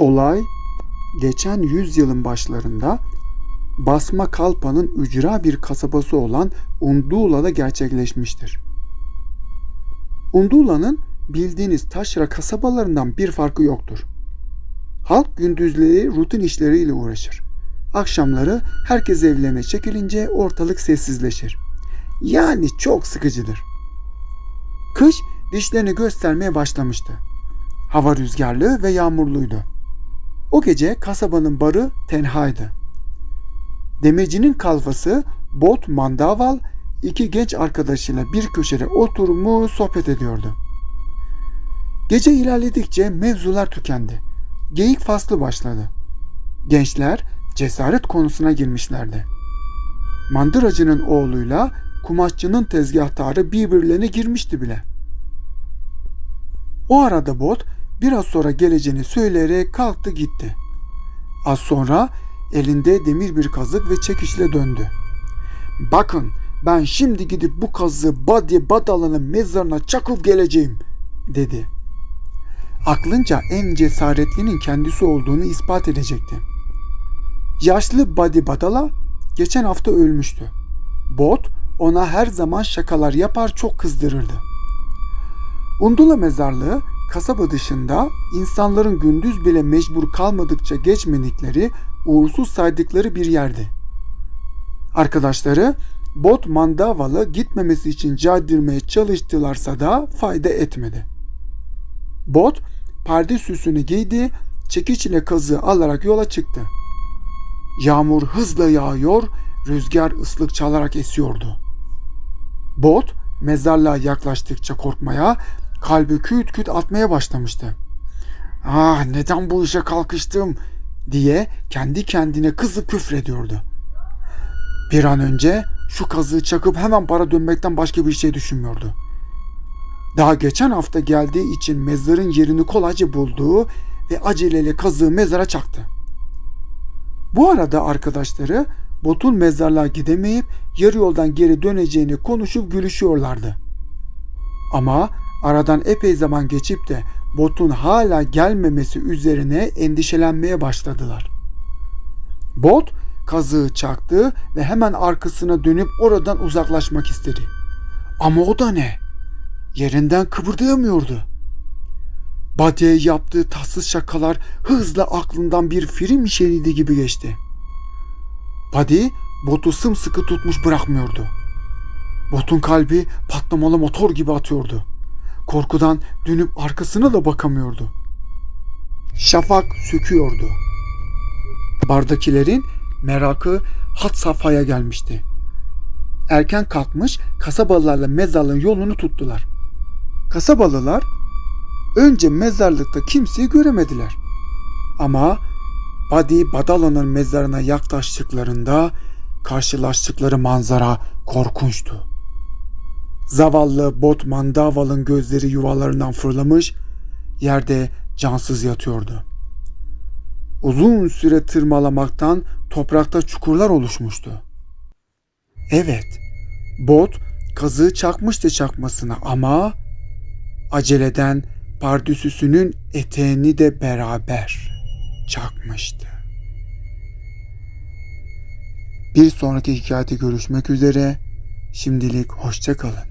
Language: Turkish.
Olay geçen yüzyılın başlarında Basma Kalpa'nın ücra bir kasabası olan Undula'da gerçekleşmiştir. Undula'nın bildiğiniz taşra kasabalarından bir farkı yoktur. Halk gündüzleri rutin işleriyle uğraşır. Akşamları herkes evlerine çekilince ortalık sessizleşir. Yani çok sıkıcıdır. Kış dişlerini göstermeye başlamıştı. Hava rüzgarlı ve yağmurluydu. O gece kasabanın barı tenhaydı. Demircinin kalfası Bot Mandaval iki genç arkadaşıyla bir köşede oturmuş sohbet ediyordu. Gece ilerledikçe mevzular tükendi. Geyik faslı başladı. Gençler cesaret konusuna girmişlerdi. Mandıracının oğluyla kumaşçının tezgahtarı birbirlerine girmişti bile. O arada bot biraz sonra geleceğini söyleyerek kalktı gitti. Az sonra elinde demir bir kazık ve çekişle döndü. Bakın ben şimdi gidip bu kazığı Badye Badalan'ın mezarına çakıp geleceğim dedi. Aklınca en cesaretlinin kendisi olduğunu ispat edecekti. Yaşlı Badi Badala geçen hafta ölmüştü. Bot ona her zaman şakalar yapar çok kızdırırdı. Undula mezarlığı kasaba dışında insanların gündüz bile mecbur kalmadıkça geçmedikleri, uğursuz saydıkları bir yerdi. Arkadaşları Bot Mandavalı gitmemesi için caydırmaya çalıştılarsa da fayda etmedi. Bot perde süsünü giydi, çekiç ile kazığı alarak yola çıktı. Yağmur hızla yağıyor, rüzgar ıslık çalarak esiyordu. Bot mezarlığa yaklaştıkça korkmaya, kalbi küt küt atmaya başlamıştı. Ah neden bu işe kalkıştım diye kendi kendine kızıp küfrediyordu. Bir an önce şu kazığı çakıp hemen para dönmekten başka bir şey düşünmüyordu. Daha geçen hafta geldiği için mezarın yerini kolayca bulduğu ve aceleyle kazığı mezara çaktı. Bu arada arkadaşları Bot'un mezarlığa gidemeyip yarı yoldan geri döneceğini konuşup gülüşüyorlardı. Ama aradan epey zaman geçip de Bot'un hala gelmemesi üzerine endişelenmeye başladılar. Bot kazığı çaktı ve hemen arkasına dönüp oradan uzaklaşmak istedi. Ama o da ne? Yerinden kıpırdayamıyordu. Badiye yaptığı tatsız şakalar hızla aklından bir film şeridi gibi geçti. Buddy botu sımsıkı tutmuş bırakmıyordu. Botun kalbi patlamalı motor gibi atıyordu. Korkudan dönüp arkasına da bakamıyordu. Şafak söküyordu. Bardakilerin merakı hat safhaya gelmişti. Erken kalkmış kasabalılarla mezarlığın yolunu tuttular. Kasabalılar önce mezarlıkta kimseyi göremediler. Ama Badi Badala'nın mezarına yaklaştıklarında karşılaştıkları manzara korkunçtu. Zavallı Bot Mandaval'ın gözleri yuvalarından fırlamış, yerde cansız yatıyordu. Uzun süre tırmalamaktan toprakta çukurlar oluşmuştu. Evet, Bot kazığı çakmıştı çakmasına ama aceleden pardüsüsünün eteğini de beraber çakmıştı. Bir sonraki hikayede görüşmek üzere. Şimdilik hoşça kalın.